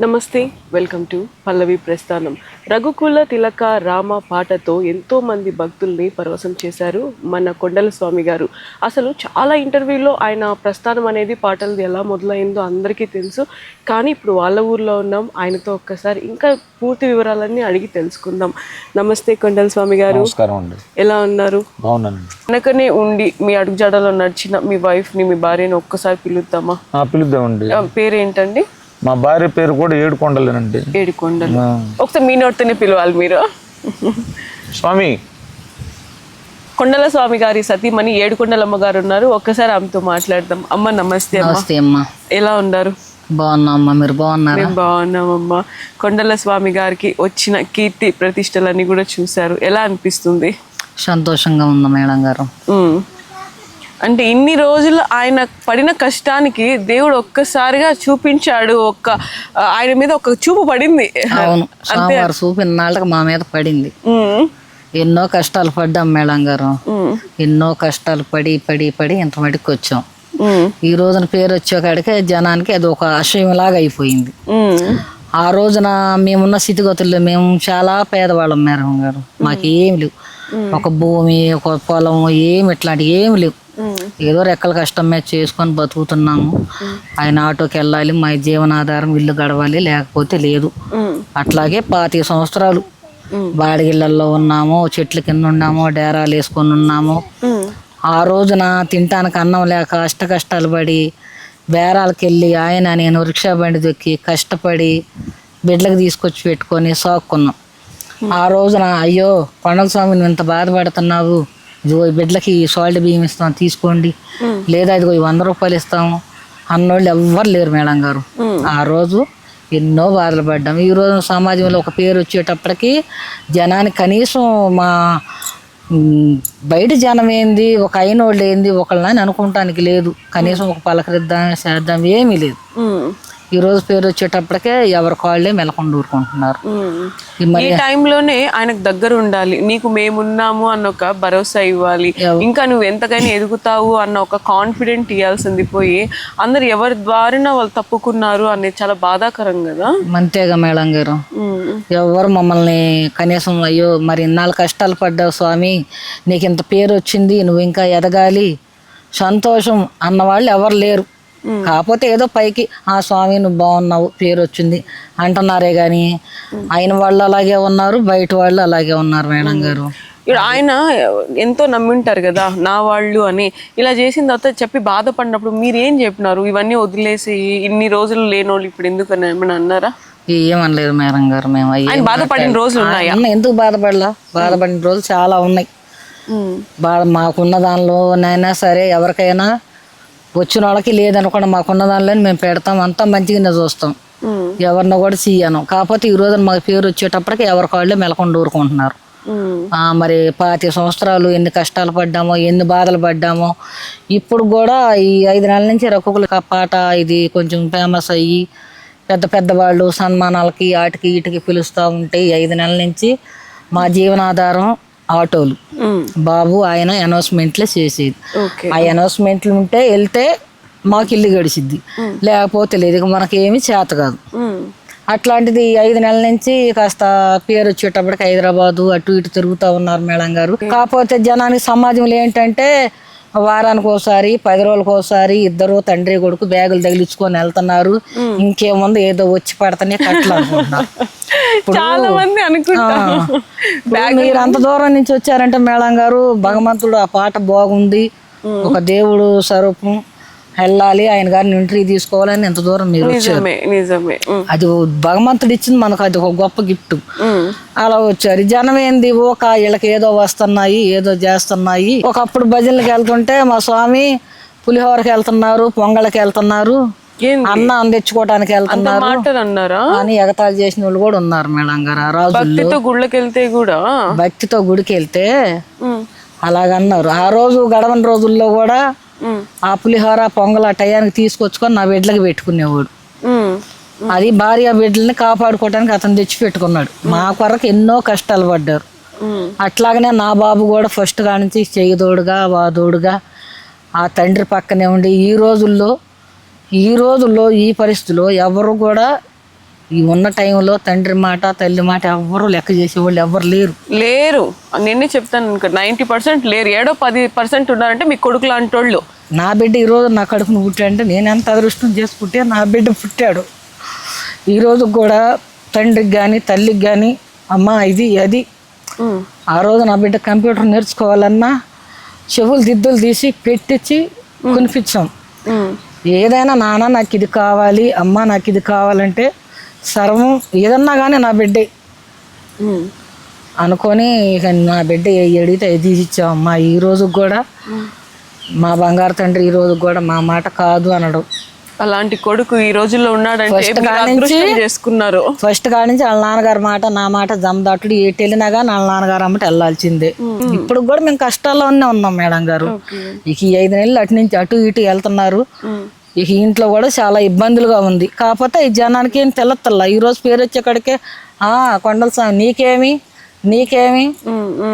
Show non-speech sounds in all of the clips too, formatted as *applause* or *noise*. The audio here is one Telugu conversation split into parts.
నమస్తే వెల్కమ్ టు పల్లవి ప్రస్థానం. రఘుకుల తిలక రామ పాటతో ఎంతో మంది భక్తుల్ని పరవశం చేశారు మన కొండల స్వామి గారు. అసలు చాలా ఇంటర్వ్యూలో ఆయన ప్రస్థానం అనేది పాటలది ఎలా మొదలైందో అందరికీ తెలుసు. కానీ ఇప్పుడు వాళ్ళ ఊర్లో ఉన్నాం ఆయనతో ఒక్కసారి ఇంకా పూర్తి వివరాలన్నీ అడిగి తెలుసుకుందాం. నమస్తే కొండల స్వామి గారు. ఎలా ఉన్నారు? వెనకనే ఉండి మీ అడుగుజాడలో నడిచిన మీ వైఫ్ని మీ భార్యని ఒక్కసారి పిలుద్దామా? పిలుద్దామండి. పేరేంటండి? మా భార్య పేరు కూడా ఏడుకొండలేనండి. ఏడుకొండలు. ఒకసారి మీ నోటితోనే పిలవాలి మీరు. స్వామి. కొండల స్వామి గారి సతీమణి ఏడుకొండలమ్మ గారు ఉన్నారు. ఒక్కసారి ఆమెతో మాట్లాడదాం. అమ్మ నమస్తే అమ్మ. నమస్తే అమ్మా. ఎలా ఉన్నారు? బాగున్నా అమ్మా మీరు బాగున్నారా? మేము బాగున్నామమ్మా. కొండల స్వామి గారికి వచ్చిన కీర్తి ప్రతిష్టలన్నీ కూడా చూశారు. ఎలా అనిపిస్తుంది? సంతోషంగా ఉందా మేడం గారు. ఉమ్. అంటే ఇన్ని రోజులు ఆయన పడిన కష్టానికి దేవుడు ఒక్కసారిగా చూపించాడు ఒక్క ఆయన మీద ఒక చూపు పడింది అవును *laughs* సోమవారం చూపు ఇన్నాళ్ళకి మా మీద పడింది. ఎన్నో కష్టాలు పడ్డాం మేడం గారు. ఎన్నో కష్టాలు పడి పడి పడి ఇంత మటుకు వచ్చాం. ఈ రోజున పేరు వచ్చేకాడికే జనానికి అది ఒక ఆశయంలాగా అయిపోయింది. ఆ రోజున మేమున్న స్థితిగతుల్లో మేము చాలా పేదవాళ్ళం మేడం గారు మాకు ఏమి లేవు ఒక భూమి ఒక పొలం ఏమి ఇట్లాంటివి ఏమి లేవు. ఏదో రెక్కల కష్టం మీద చేసుకొని బతుకుతున్నాము. ఆయన ఆటోకి వెళ్ళాలి మా జీవనాధారం ఇల్లు గడవాలి లేకపోతే లేదు. అట్లాగే పాతి సంవత్సరాలు బాడిగిళ్ళల్లో ఉన్నాము చెట్ల కింద ఉన్నాము డేరాలు వేసుకొని ఉన్నాము. ఆ రోజున తినటానికి అన్నం లేక అష్ట కష్టాలు పడి బేరాలకు వెళ్ళి ఆయన నేను రిక్షా బండి దొక్కి కష్టపడి బిడ్డలకు తీసుకొచ్చి పెట్టుకొని సాక్కున్నాం. ఆ రోజున అయ్యో కొండల స్వామిని ఇంత బాధపడుతున్నావు? ఇదిగో బిడ్డలకి సాల్ట్ బియ్యం ఇస్తాం తీసుకోండి. లేదా ఇదిగో వంద రూపాయలు ఇస్తాము. అన్నోళ్ళు ఎవ్వరు లేరు మేడం గారు. ఆ రోజు ఎన్నో బాధలు పడ్డాం. ఈ రోజు సమాజంలో ఒక పేరు వచ్చేటప్పటికి జనానికి కనీసం మా బయట జనం ఏంది ఒక అయినోళ్ళు ఏంది ఒకళ్ళని అనుకుంటానికి లేదు. కనీసం ఒక పలకరిద్దాం చేద్దాం ఏమీ లేదు. ఈ రోజు పేరు వచ్చేటప్పటికే ఎవరి కాళ్ళే మెలకుండా ఊరుకుంటున్నారు. ఈ టైంలోనే ఆయనకు దగ్గర ఉండాలి. నీకు మేమున్నాము అన్న ఒక భరోసా ఇవ్వాలి. ఇంకా నువ్వు ఎంతకైనా ఎదుగుతావు అన్న ఒక కాన్ఫిడెంట్ ఇవ్వాల్సింది పోయి అందరు ఎవరి ద్వారాన వాళ్ళు తప్పుకున్నారు అనేది చాలా బాధాకరం కదా? మంతేగా మేడం గారు. ఎవరు మమ్మల్ని కనీసం అయ్యో మరి ఇన్నాళ్ళు కష్టాలు పడ్డావు స్వామి నీకు ఇంత పేరు వచ్చింది నువ్వు ఇంకా ఎదగాలి. సంతోషం అన్నవాళ్ళు ఎవరు లేరు. కాకపోతే ఏదో పైకి ఆ స్వామి నువ్వు బాగున్నావు పేరు వచ్చింది అంటున్నారే కానీ అయిన వాళ్ళు అలాగే ఉన్నారు బయట వాళ్ళు అలాగే ఉన్నారు మేడం గారు. ఆయన ఎంతో నమ్మింటారు కదా నా వాళ్ళు అని. ఇలా చేసిన తర్వాత చెప్పి బాధపడినప్పుడు మీరు ఏం చెప్పినారు? ఇవన్నీ వదిలేసి ఇన్ని రోజులు లేనోళ్ళు ఇప్పుడు ఎందుకు అని ఏమైనా అన్నారా? ఏమనలేదు మేడం గారు మేము అయ్యి ఆయన బాధపడిన రోజులు ఉన్నాయా. ఎందుకు బాధపడలా? బాధపడిన రోజులు చాలా ఉన్నాయి. బాధ మాకున్న దానిలోనైనా సరే ఎవరికైనా వచ్చిన వాళ్ళకి లేదనుకోండి మాకున్న దానిలో మేము పెడతాం. అంతా మంచిగానే చూస్తాం. ఎవరిని కూడా చెయ్యను కాకపోతే ఈ రోజున మాకు పేరు వచ్చేటప్పటికి ఎవరి కాళ్ళే మెలకుండా ఊరుకుంటున్నారు. మరి పాతి సంవత్సరాలు ఎన్ని కష్టాలు పడ్డామో ఎన్ని బాధలు పడ్డామో ఇప్పుడు కూడా ఈ ఐదు నెలల నుంచి రొక్కకుల పాట ఇది కొంచెం ఫేమస్ అయ్యి పెద్ద పెద్ద వాళ్ళు సన్మానాలకి వాటికి వీటికి పిలుస్తూ ఉంటే ఐదు నెలల నుంచి మా జీవనాధారం ఆటోలు. బాబు ఆయన అనౌన్స్మెంట్లే చేసేది. ఆ అనౌన్స్మెంట్లు ఉంటే వెళ్తే మాకు ఇల్లు గడిచిద్ది. లేకపోతే లేదు ఇక మనకేమీ చేత కాదు. అట్లాంటిది ఐదు నెలల నుంచి కాస్త పేరు వచ్చేటప్పటికి హైదరాబాదు అటు ఇటు తిరుగుతూ ఉన్నారు మేడం గారు. కాకపోతే జనానికి సమాజంలో ఏంటంటే వారానికి ఒకసారి పది రోజులకు ఒకసారి ఇద్దరు తండ్రి కొడుకు బ్యాగులు తగిలించుకొని వెళ్తున్నారు. ఇంకేముంది? ఏదో వచ్చి పడతానే కట్టలు అనుకుంటున్నారు *laughs* చాలా మంది అనుకుంటారు *laughs* ఇప్పుడు మీరు అంత దూరం నుంచి వచ్చారంటే మేడం గారు భగవంతుడు ఆ పాట బాగుంది. ఒక దేవుడు స్వరూపం. వెళ్ళాలి ఆయన గారిని ఇంటర్వ్యూ తీసుకోవాలని ఎంత దూరం మీరు వచ్చారు. అది భగవంతుడు ఇచ్చింది మనకు అది ఒక గొప్ప గిఫ్ట్. అలా వచ్చారు. జనం ఏంది? ఒక వీళ్ళకి ఏదో వస్తున్నాయి ఏదో చేస్తున్నాయి. ఒకప్పుడు భజనలకు వెళ్తుంటే మా స్వామి పులిహోరకి వెళ్తున్నారు పొంగళ్ళకి వెళ్తున్నారు అన్నం తెచ్చుకోవడానికి వెళ్తున్నారు. అన్నారా అని ఎగతాళి చేసిన వాళ్ళు కూడా ఉన్నారు మేడం గారు ఆ రాజుల్లో. భక్తితో గుళ్ళకి వెళ్తే కూడా? భక్తితో గుడికి వెళ్తే. అలాగన్నారు. ఆ రోజు గడవని రోజుల్లో కూడా. ఆ పులిహోర పొంగల్ ఆ టయానికి తీసుకొచ్చుకొని నా బిడ్డలకి పెట్టుకునేవాడు. అది భార్య బిడ్డల్ని కాపాడుకోవడానికి అతను తెచ్చి పెట్టుకున్నాడు. మా కొరకు ఎన్నో కష్టాలు పడ్డారు. అట్లాగనే నా బాబు కూడా ఫస్ట్ కానించి చేయదోడుగా వాదోడుగా ఆ తండ్రి పక్కనే ఉండి ఈ రోజుల్లో ఈ రోజుల్లో ఈ పరిస్థితిలో ఎవరు కూడా ఈ ఉన్న టైంలో తండ్రి మాట తల్లి మాట ఎవ్వరూ లెక్క చేసేవాళ్ళు ఎవ్వరు లేరు. లేరు. నిన్నే చెప్తాను ఇంకా నైంటీ పర్సెంట్ లేరు. ఏడో పది పర్సెంట్ ఉన్నారంటే మీ కొడుకు లాంటి వాళ్ళు నా బిడ్డ ఈరోజు నా కడుపును పుట్టాడంటే నేను ఎంత అదృష్టం చేసుకుంటే నా బిడ్డ పుట్టాడు. ఈరోజు కూడా తండ్రికి కానీ తల్లికి కానీ అమ్మ ఇది అది. ఆ రోజు నా బిడ్డ కంప్యూటర్ నేర్చుకోవాలన్నా చెవులు దిద్దులు తీసి పెట్టించి కొనిపించాం. ఏదైనా నాన్న నాకు ఇది కావాలి అమ్మ నాకు ఇది కావాలంటే సర్వం ఏదన్నా కానీ నా బిడ్డే. అనుకొని ఇక నా బిడ్డ అడిగితే అది ఇచ్చాం అమ్మ. ఈ రోజు కూడా మా బంగారు తండ్రి ఈ రోజు కూడా మా మాట కాదు అనడం. అలాంటి కొడుకు ఈ రోజుల్లో ఉన్నాడంటే చేసుకున్నారు. ఫస్ట్ కాడి నుంచి వాళ్ళ నాన్నగారి మాట నా మాట జమదాటుడు ఏటి వెళ్ళినా కానీ వాళ్ళ నాన్నగారు అమ్మట వెళ్ళాల్సిందే. ఇప్పుడు కూడా మేము కష్టాల్లోనే ఉన్నాం మేడం గారు. ఇక ఈ ఐదు నెలలు అటు నుంచి అటు ఇటు వెళ్తున్నారు. ఇక ఇంట్లో కూడా చాలా ఇబ్బందులుగా ఉంది. కాకపోతే ఈ జనానికి ఏం తెల్లత్తల్లా ఈ రోజు పేరు వచ్చేకాడికే ఆ కొండల స్వామి నీకేమి? నీకేమి.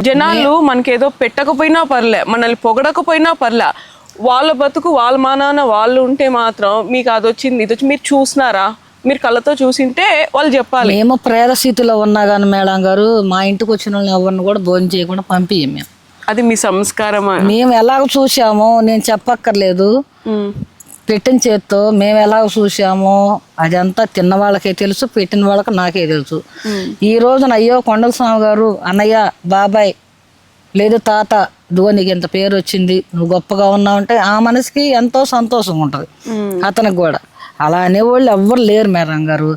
జనాలు మనకేదో పెట్టకపోయినా పర్లే మనల్ని పొగడకపోయినా పర్లే. వాళ్ళ బతుకు వాళ్ళ మానాన వాళ్ళు ఉంటే మాత్రం మీకు అది వచ్చింది ఇది వచ్చి మీరు చూసినారా? మీరు కళ్ళతో చూసింటే వాళ్ళు చెప్పాలి. మేము ప్రేర స్థితిలో ఉన్నా కానీ మేడం గారు మా ఇంటికి వచ్చిన వాళ్ళని ఎవరిని కూడా భోజనం చేయకుండా పంపించాం మేము. అది మీ సంస్కారం మేము ఎలాగ చూసామో నేను చెప్పక్కర్లేదు. పెట్టిన చేత్తో మేము ఎలాగ చూసామో అదంతా తిన్న వాళ్ళకే తెలుసు పెట్టిన వాళ్ళకి నాకే తెలుసు. ఈ రోజున అయ్యో కొండల స్వామి గారు అన్నయ్య బాబాయ్ లేదు తాత ఇదిగో నీకు ఇంత పేరు వచ్చింది నువ్వు గొప్పగా ఉన్నావంటే ఆ మనసుకి ఎంతో సంతోషంగా ఉంటుంది అతనికి కూడా. అలా అనేవాళ్ళు ఎవ్వరు లేరు మేడం గారు.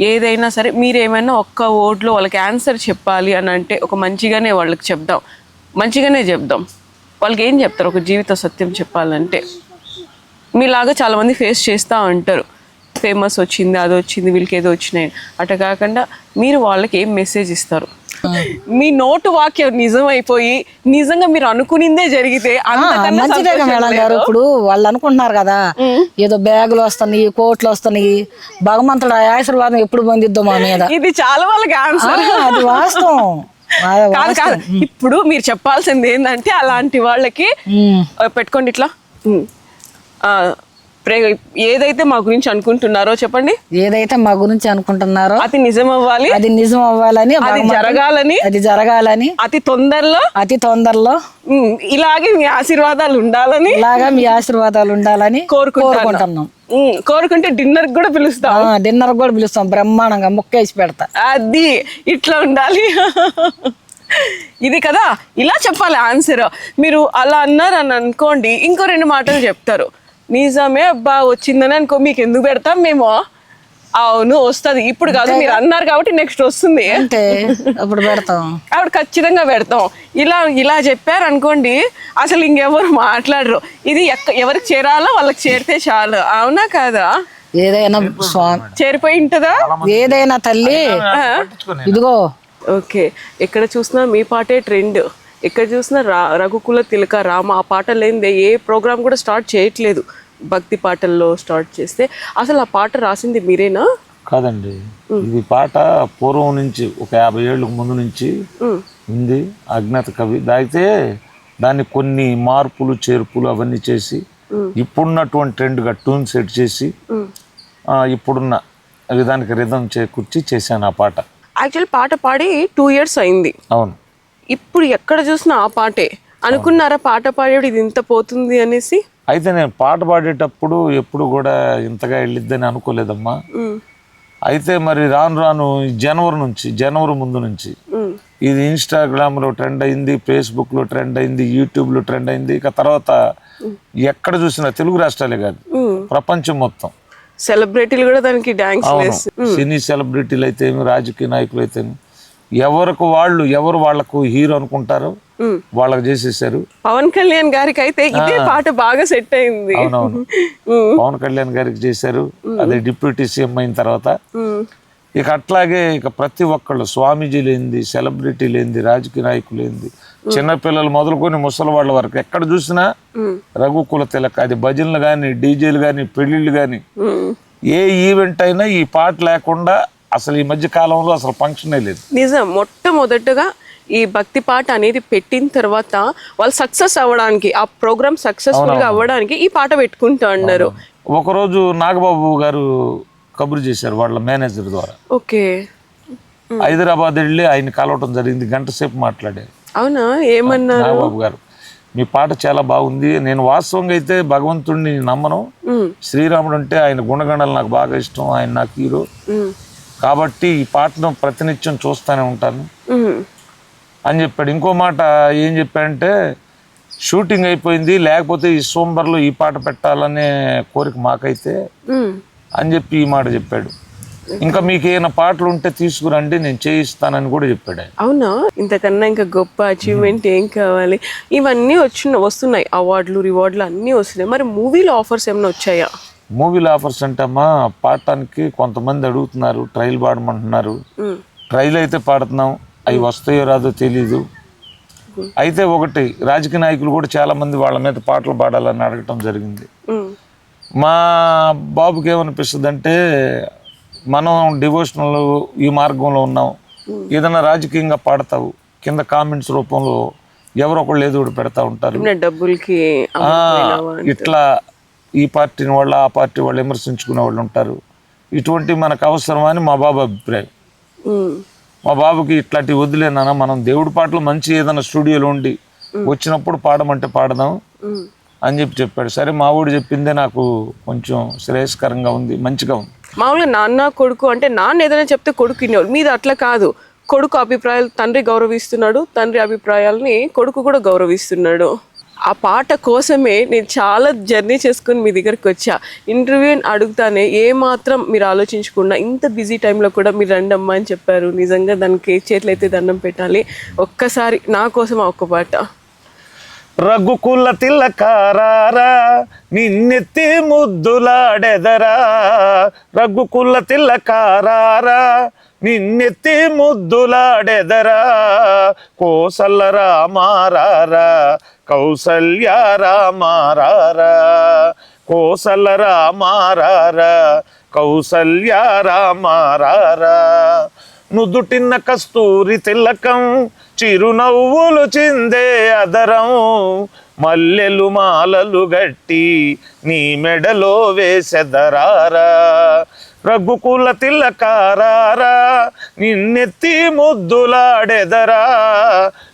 ఏదైనా సరే మీరు ఏమైనా ఒక్క ఓట్లో వాళ్ళకి ఆన్సర్ చెప్పాలి అని అంటే ఒక మంచిగానే వాళ్ళకి చెప్దాం. మంచిగానే చెప్దాం. వాళ్ళకి ఏం చెప్తారు? ఒక జీవిత సత్యం చెప్పాలంటే. మీలాగా చాలామంది ఫేస్ చేస్తూ ఉంటారు. ఫేమస్ వచ్చింది అది వచ్చింది వీళ్ళకి ఏదో వచ్చినాయి. అట్లా కాకుండా మీరు వాళ్ళకి ఏం మెసేజ్ ఇస్తారు? మీ నోటు వాక్యం నిజం అయిపోయి నిజంగా మీరు అనుకునిందే జరిగితే మంచిదే మేడం గారు. ఇప్పుడు వాళ్ళు అనుకుంటున్నారు కదా ఏదో బ్యాగులు వస్తున్నాయి కోట్లు వస్తున్నాయి భగవంతుడు ఆశీర్వాదం ఎప్పుడు పొందిద్దో మా మీద. ఇది చాలా వాళ్ళకి ఆన్సర్ అది వాస్తవం. *laughs* కాదు. కాదు. ఇప్పుడు మీరు చెప్పాల్సింది ఏంటంటే అలాంటి వాళ్ళకి. ఆ, పెట్టుకోండి ఇట్లా. ఏదైతే మా గురించి అనుకుంటున్నారో చెప్పండి. ఏదైతే మా గురించి అనుకుంటున్నారో అది నిజం అవ్వాలి అది నిజం అవ్వాలని అది జరగాలని. అది జరగాలని అతి తొందరలో. అతి తొందరలో ఇలాగే మీ ఆశీర్వాదాలు ఉండాలని ఇలాగా మీ ఆశీర్వాదాలు ఉండాలని కోరుకుంటాను. కోరుకుంటున్నాం. కోరుకుంటే డిన్నర్ కూడా పిలుస్తాం. డిన్నర్ కూడా పిలుస్తాం. బ్రహ్మాండంగా ముక్కేసి పెడతా. అది ఇట్లా ఉండాలి. ఇది కదా. ఇలా చెప్పాలి ఆన్సర్. మీరు అలా అన్నారు అని అనుకోండి ఇంకో రెండు మాటలు చెప్తారు. నిజమే అబ్బా వచ్చిందని అనుకో మీకు ఎందుకు పెడతాం మేము? అవును వస్తుంది. ఇప్పుడు కాదు మీరు అన్నారు కాబట్టి నెక్స్ట్ వస్తుంది. అంటే అప్పుడు పెడతాం. ఆవిడ ఖచ్చితంగా పెడతాం. ఇలా ఇలా చెప్పారు అనుకోండి అసలు ఇంకెవరు మాట్లాడరు. ఇది ఎక్క ఎవరికి చేరాలో వాళ్ళకి చేరితే చాలు. అవునా కాదా? ఏదైనా స్వామి చేరిపోయి ఉంటుందా? ఏదైనా తల్లి ఇదిగో. ఓకే. ఎక్కడ చూసినా మీ పాటే ట్రెండ్. ఎక్కడ చూసినా రా రఘుకుల తిలక రామ ఆ పాట లేనిదే ఏ ప్రోగ్రామ్ కూడా స్టార్ట్ చేయట్లేదు. భక్తి పాటల్లో స్టార్ట్ చేస్తే. అసలు ఆ పాట రాసింది మీరేనా? కాదండి. ఇది పాట పూర్వం నుంచి ఒక యాభై ఏళ్ళకు ముందు నుంచి ఉంది. అజ్ఞాత కవి. అయితే దాన్ని కొన్ని మార్పులు చేర్పులు అవన్నీ చేసి ఇప్పుడున్నటువంటి ట్రెండ్గా ట్యూన్ సెట్ చేసి ఇప్పుడున్న విధానికి రిధం చేకూర్చి చేశాను ఆ పాట. యాక్చువల్ పాట పాడి టూ ఇయర్స్ అయింది. అవును. ఇప్పుడు ఎక్కడ చూసినా ఆ పాటే. అనుకున్నారా పాట పాడేది ఇది ఇంత పోతుంది అనేసి? అయితే నేను పాట పాడేటప్పుడు ఎప్పుడు కూడా ఇంతగా వెళ్ళిద్దని అనుకోలేదమ్మా. అయితే మరి రాను రాను జనవరి నుంచి జనవరి ముందు నుంచి ఇది ఇన్స్టాగ్రామ్లో ట్రెండ్ అయింది ఫేస్బుక్లో ట్రెండ్ అయింది యూట్యూబ్లో ట్రెండ్ అయింది. ఇక తర్వాత ఎక్కడ చూసినా తెలుగు రాష్ట్రాలే కాదు. ప్రపంచం మొత్తం. సెలబ్రిటీలు కూడా దానికి డాన్స్ సినీ సెలబ్రిటీలు అయితేమి రాజకీయ నాయకులు అయితేమి ఎవరికి వాళ్ళు ఎవరు వాళ్ళకు హీరో అనుకుంటారో. వాళ్ళకి చేసేసారు పవన్ కళ్యాణ్ గారికి అయితే ఇదే పాట బాగా సెట్ అయింది. అవునవును. *laughs* పవన్ కళ్యాణ్ గారికి చేశారు. అదే డిప్యూటీ సీఎం అయిన తర్వాత. ఇక అట్లాగే ఇక ప్రతి ఒక్కళ్ళు స్వామీజీ లేనిది సెలబ్రిటీ లేనిది రాజకీయ నాయకులు లేనిది చిన్నపిల్లలు మొదలుకొని ముసలి వాళ్ళ వరకు ఎక్కడ చూసినా రఘుకుల తిలక అది భజనలు కానీ డీజేలు కానీ పెళ్ళిళ్ళు కానీ. ఏ ఈవెంట్ అయినా ఈ పాట లేకుండా అసలు ఈ మధ్య కాలంలో అసలు ఫంక్షనే లేదు. నిజం. మొట్టమొదటగా ఈ భక్తి పాట అనేది పెట్టిన తర్వాత వాళ్ళు సక్సెస్ అవ్వడానికి ఆ ప్రోగ్రామ్ సక్సెస్ఫుల్గా అవ్వడానికి ఈ పాట పెట్టుకుంటా అన్నారు. ఒకరోజు నాగబాబు గారు కబురు చేశారు వాళ్ళ మేనేజర్ ద్వారా. ఓకే. హైదరాబాద్ వెళ్ళి ఆయన కలవటం జరిగింది గంట సేపు మాట్లాడారు. అవునా? ఏమన్నారు? నాగబాబు గారు మీ పాట చాలా బాగుంది నేను వాస్తవంగా అయితే భగవంతుడిని నమ్మను. శ్రీరాముడు అంటే ఆయన గుణగణాలు నాకు బాగా ఇష్టం ఆయన నాకు హీరో. కాబట్టి ఈ పాటను ప్రతినిత్యం చూస్తూనే ఉంటాను. అని చెప్పాడు. ఇంకో మాట ఏం చెప్పాడంటే షూటింగ్ అయిపోయింది లేకపోతే ఈ సోంబర్లో ఈ పాట పెట్టాలనే కోరిక మాకైతే. అని చెప్పి ఈ మాట చెప్పాడు. ఇంకా మీకు ఏమైనా పాటలు ఉంటే తీసుకురండి నేను చేయిస్తానని కూడా చెప్పాడు అవునా? ఇంతకన్నా ఇంకా గొప్ప అచీవ్మెంట్ ఏం కావాలి? ఇవన్నీ వచ్చిన వస్తున్నాయి. అవార్డులు రివార్డులు అన్నీ వస్తున్నాయి. మరి మూవీలో ఆఫర్స్ ఏమైనా వచ్చాయా? మూవీల ఆఫర్స్ అంటే అమ్మా పాడటానికి కొంతమంది అడుగుతున్నారు ట్రైల్ పాడమంటున్నారు. ట్రైల్ అయితే పాడుతున్నాం అవి వస్తాయో రాదో తెలీదు. అయితే ఒకటి రాజకీయ నాయకులు కూడా చాలా మంది వాళ్ళ మీద పాటలు పాడాలని అడగటం జరిగింది. మా బాబుకి ఏమనిపిస్తుంది అంటే మనం డివోషనల్ ఈ మార్గంలో ఉన్నాం. ఏదైనా రాజకీయంగా పాడతావు కింద కామెంట్స్ రూపంలో ఎవరో ఒకళ్ళు ఏదో ఒకటి పెడతా ఉంటారు. డబ్బులకి. ఇట్లా ఈ పార్టీని వాళ్ళు ఆ పార్టీ వాళ్ళు విమర్శించుకునే వాళ్ళు ఉంటారు. ఇటువంటి మనకు అవసరమా అని మా బాబు అభిప్రాయం. మా బాబుకి ఇట్లాంటివి వదిలేనా మనం దేవుడి పాటలు మంచి ఏదైనా స్టూడియోలో ఉండి వచ్చినప్పుడు పాడమంటే పాడదాం. అని చెప్పి చెప్పాడు. సరే మా ఊడు చెప్పిందే నాకు కొంచెం శ్రేయస్కరంగా ఉంది మంచిగా ఉంది. మామూలుగా నాన్న కొడుకు అంటే నాన్న ఏదైనా చెప్తే కొడుకు వినేవాడు. మీద అట్లా కాదు. కొడుకు అభిప్రాయాలు తండ్రి గౌరవిస్తున్నాడు తండ్రి అభిప్రాయాలని కొడుకు కూడా గౌరవిస్తున్నాడు. ఆ పాట కోసమే నేను చాలా జర్నీ చేసుకుని మీ దగ్గరికి వచ్చా. ఇంటర్వ్యూ అడుగుతానే ఏ మాత్రం మీరు ఆలోచించకుండా ఇంత బిజీ టైంలో కూడా మీరు రండి అమ్మా అని చెప్పారు. నిజంగా దానికి చేతులైతే దండం పెట్టాలి. ఒక్కసారి నా కోసం ఆ ఒక్క పాట. రఘుకుల తిల్లకారారా నిన్నెత్తి ముద్దులాడెదరా. రఘుకుల తిల్లకారారా నిన్నెత్తి ముద్దులాడెదరా కోసల రామారారా కౌసల్య రామారారా కోసల రామారారా కౌసల్య రామారారా. నుదుటిన్న కస్తూరి తిలకం చిరునవ్వులు చిందే అదరం మల్లెలు మాలలు గట్టి నీ మెడలో వేసెదరారా. రఘుకుల తిలకారారా నిన్నెత్తి ముద్దులాడెదరా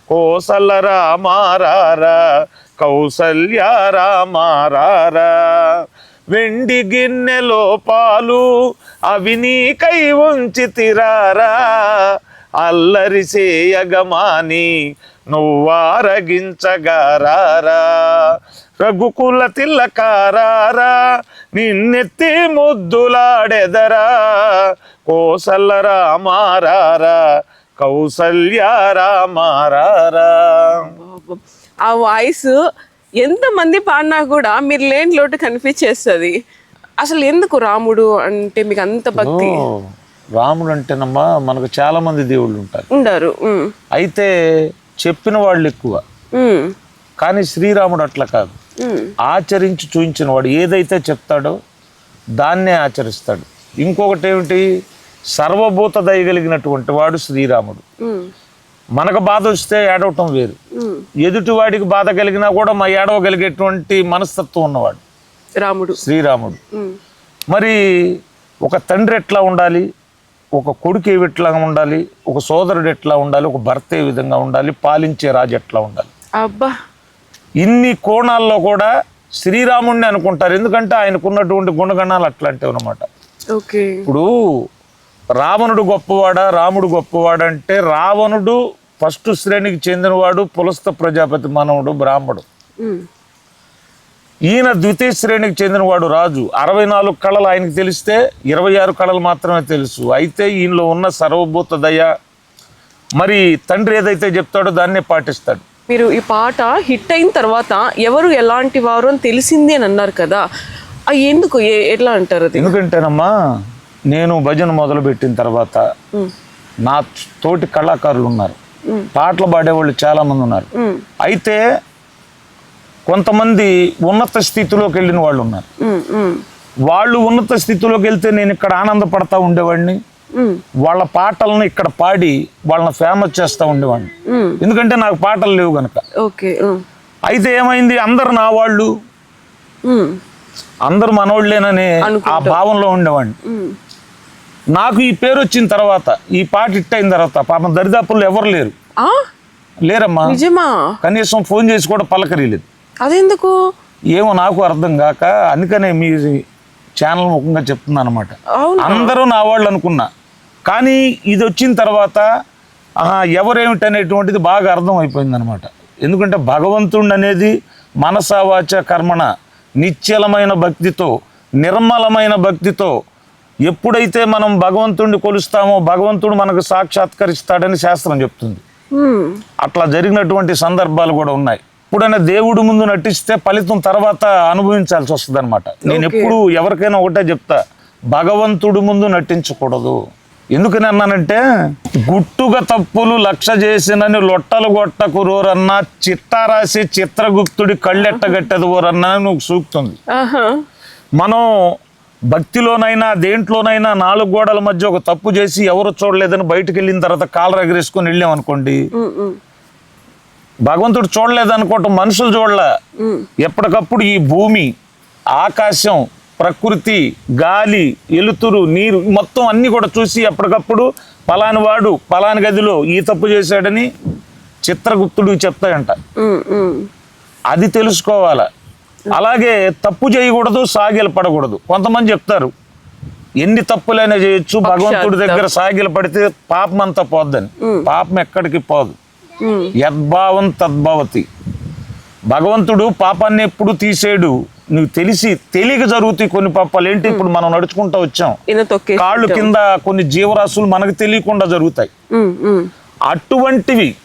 కోసల రామారారా కౌసల్య రామారారా. వెండి గిన్నెలో పాలు అవి నీకై ఉంచి తిరారా అల్లరి చేయగమాని నువ్వారగించగారారా? రఘుకుల తిల్లకారారా నిన్నెత్తి ముద్దులాడెదరా? కోసల రామారారా కౌసల్య రామారారా? పాపం. ఆ వాయిస్ ఎంతమంది పాడినా కూడా మీరు లేని లోటు కనిపించేస్తుంది. అసలు ఎందుకు రాముడు అంటే మీకు అంత భక్తి రాముడు అంటేనమ్మా మనకు చాలా మంది దేవుళ్ళు ఉంటారు ఉండరు అయితే చెప్పిన వాళ్ళు ఎక్కువ. కానీ శ్రీరాముడు అట్లా కాదు. ఆచరించి చూపించిన వాడు ఏదైతే చెప్తాడో దాన్నే ఆచరిస్తాడు. ఇంకొకటి ఏమిటి? సర్వభూత దయగలిగినటువంటి వాడు శ్రీరాముడు. మనకు బాధ వస్తే ఏడవటం వేరు. ఎదుటి వాడికి బాధ కలిగినా కూడా మా ఏడవగలిగేటువంటి మనస్తత్వం ఉన్నవాడు. రాముడు. శ్రీరాముడు. మరి ఒక తండ్రి ఎట్లా ఉండాలి? ఒక కొడుకు ఏ ఎట్లా ఉండాలి? ఒక సోదరుడు ఎట్లా ఉండాలి? ఒక భర్త ఏ విధంగా ఉండాలి? పాలించే రాజు ఎట్లా ఉండాలి? అబ్బా! ఇన్ని కోణాల్లో కూడా శ్రీరాముడిని అనుకుంటారు. ఎందుకంటే ఆయనకున్నటువంటి గుణగణాలు అట్లాంటివి అనమాట ఓకే. ఇప్పుడు రావణుడు గొప్పవాడా? రాముడు గొప్పవాడా అంటే రావణుడు ఫస్ట్ శ్రేణికి చెందినవాడు పులస్త ప్రజాపతి మానవుడు బ్రాహ్మడు. ఈయన ద్వితీయ శ్రేణికి చెందినవాడు రాజు. అరవై నాలుగు కళలు ఆయనకి తెలిస్తే ఇరవై ఆరు కళలు మాత్రమే తెలుసు. అయితే ఈయనలో ఉన్న సర్వభూత దయ మరి తండ్రి ఏదైతే చెప్తాడో దాన్నే పాటిస్తాడు. మీరు ఈ పాట హిట్ అయిన తర్వాత ఎవరు ఎలాంటి వారు అని తెలిసింది అని అన్నారు కదా ఆ ఎందుకు? ఎట్లా అంటారు ఎందుకంటేనమ్మా నేను భజన మొదలుపెట్టిన తర్వాత నా తోటి కళాకారులు ఉన్నారు. పాటలు పాడేవాళ్ళు చాలా మంది ఉన్నారు అయితే కొంతమంది ఉన్నత స్థితిలోకి వెళ్ళిన వాళ్ళు ఉన్నారు. వాళ్ళు ఉన్నత స్థితిలోకి వెళ్తే నేను ఇక్కడ ఆనందపడతా ఉండేవాడిని. వాళ్ళ పాటలను ఇక్కడ పాడి వాళ్ళని ఫేమస్ చేస్తూ ఉండేవాడిని. ఎందుకంటే నాకు పాటలు లేవు ఉమ్, అయితే ఏమైంది? అందరు నా వాళ్ళు. అందరు మనోళ్ళేననే ఆ భావంలో ఉండేవాడిని. నాకు ఈ పేరు వచ్చిన తర్వాత ఈ పాట హిట్ అయిన తర్వాత పాపం దరిదాపుల్లో ఎవరు లేరు. లేరమ్మా. కనీసం ఫోన్ చేసి కూడా పలకరీలేదు. అదెందుకు? ఏమో నాకు అర్థం కాక అందుకనే మీ ఛానల్ ముఖంగా చెప్తున్నాను అనమాట? అందరూ నా వాళ్ళు అనుకున్నా. కానీ ఇది వచ్చిన తర్వాత ఎవరేమిటి అనేటువంటిది బాగా అర్థం అయిపోయింది అనమాట ఎందుకంటే భగవంతుడు అనేది మనసావాచ కర్మణ నిశ్చలమైన భక్తితో నిర్మలమైన భక్తితో ఎప్పుడైతే మనం భగవంతుడిని కొలుస్తామో భగవంతుడు మనకు సాక్షాత్కరిస్తాడని శాస్త్రం చెప్తుంది. అట్లా జరిగినటువంటి సందర్భాలు కూడా ఉన్నాయి. ఎప్పుడైనా దేవుడి ముందు నటిస్తే ఫలితం తర్వాత అనుభవించాల్సి వస్తుంది అనమాట నేను ఎప్పుడు ఎవరికైనా ఒకటే చెప్తా భగవంతుడి ముందు నటించకూడదు. ఎందుకని అన్నానంటే గుట్టుగా తప్పులు లక్ష చేసినని లొట్టలు గొట్టకు రోరన్నా చిట్టా రాసి చిత్రగుప్తుడి కళ్ళెట్టగట్టదు ఓరన్నా నువ్వు సూక్తుంది. మనం భక్తిలోనైనా దేంట్లోనైనా నాలుగు గోడల మధ్య ఒక తప్పు చేసి ఎవరు చూడలేదని బయటకు వెళ్ళిన తర్వాత కాలర్ ఎగరేసుకొని వెళ్ళాం అనుకోండి భగవంతుడు చూడలేదనుకోవటం మనుషులు చూడలే. ఎప్పటికప్పుడు ఈ భూమి ఆకాశం ప్రకృతి గాలి ఎలుతురు నీరు మొత్తం అన్ని కూడా చూసి ఎప్పటికప్పుడు పలాని వాడు పలాని గదిలో ఈ తప్పు చేశాడని చిత్రగుప్తుడికి చెప్తాయంట. అది తెలుసుకోవాల? అలాగే తప్పు చేయకూడదు సాగిల పడకూడదు. కొంతమంది చెప్తారు ఎన్ని తప్పులైనా చేయొచ్చు భగవంతుడి దగ్గర సాగిల పడితే పాపం అంతా పోద్దని. పాపం ఎక్కడికి పోదు. యద్భావం తద్భవతి. భగవంతుడు పాపాన్ని ఎప్పుడు తీసేడు నువ్వు తెలిసి తెలియక జరుగుతాయి కొన్ని పాపాలు. ఏంటి? ఇప్పుడు మనం నడుచుకుంటూ వచ్చాం. కాళ్ళు కింద కొన్ని జీవరాశులు మనకు తెలియకుండా జరుగుతాయి. అటువంటివి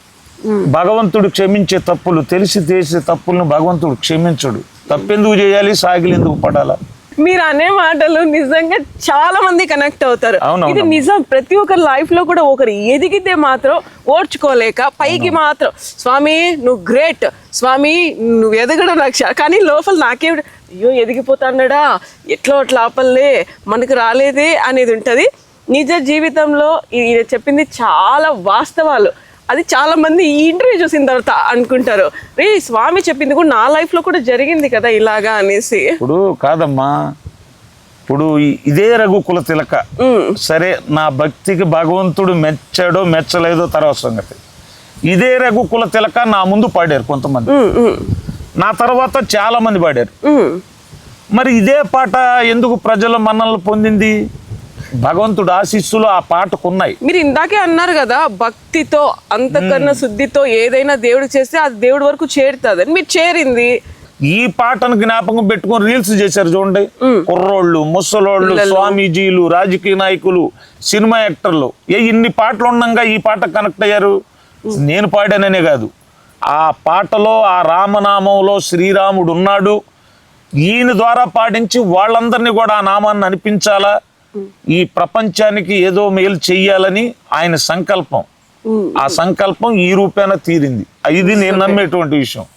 భగవంతుడు క్షమించే తప్పులు తెలిసి చేసే తప్పులను భగవంతుడు క్షమించడు. తప్పెందుకు చేయాలి? సాగిలు ఎందుకు పడాలా? మీరు అనే మాటలు నిజంగా చాలా మంది కనెక్ట్ అవుతారు. ఇది నిజం. ప్రతి ఒక్కరి లైఫ్లో కూడా ఒకరు ఎదిగితే మాత్రం ఓర్చుకోలేక పైకి మాత్రం స్వామి నువ్వు గ్రేట్ స్వామి నువ్వు ఎదగడం నాకు చా-" కానీ లోపల నాకే అయ్యో ఎదిగిపోతాడా ఎట్లా అట్లా ఆపల్లే మనకు రాలేదే? అనేది ఉంటది. నిజ జీవితంలో ఈయన చెప్పింది చాలా వాస్తవాలు. అది చాలా మంది ఈ ఇంటర్వ్యూ చూసిన తర్వాత అనుకుంటారు రే స్వామి చెప్పింది కూడా నా లైఫ్లో కూడా జరిగింది కదా ఇలాగా అనేసి. ఇప్పుడు కాదమ్మా ఇప్పుడు ఇదే రఘుకుల తిలక. సరే నా భక్తికి భగవంతుడు మెచ్చాడో మెచ్చలేదో తర్వాత సంగతి. ఇదే రఘుకుల తిలక నా ముందు పాడారు కొంతమంది. నా తర్వాత చాలా మంది పాడారు. మరి ఇదే పాట ఎందుకు ప్రజల మన్ననలు పొందింది? భగవంతుడు ఆశీస్సులు ఆ పాటకు ఉన్నాయి మీరు ఇందాకే అన్నారు కదా భక్తితో అంతకన్నా శుద్ధితో ఏదైనా దేవుడు చేస్తే అది దేవుడి వరకు చేరుతుంది మీరు చేరింది. ఈ పాటను జ్ఞాపకం పెట్టుకొని రీల్స్ చేశారు చూడండి. కుర్రోళ్ళు ముసలోళ్ళు స్వామీజీలు రాజకీయ నాయకులు సినిమా యాక్టర్లు. ఏ ఇన్ని పాటలు ఉండగా ఈ పాట కనెక్ట్ అయ్యారు? నేను పాడాననే కాదు. ఆ పాటలో ఆ రామనామంలో శ్రీరాముడు ఉన్నాడు. ఈయన ద్వారా పాటించి వాళ్ళందరినీ కూడా ఆ నామాన్ని అనిపించాలా? ఈ ప్రపంచానికి ఏదో మేలు చెయ్యాలని ఆయన సంకల్పం. ఆ సంకల్పం ఈ రూపేణ తీరింది. ఇది నేను నమ్మేటువంటి విషయం.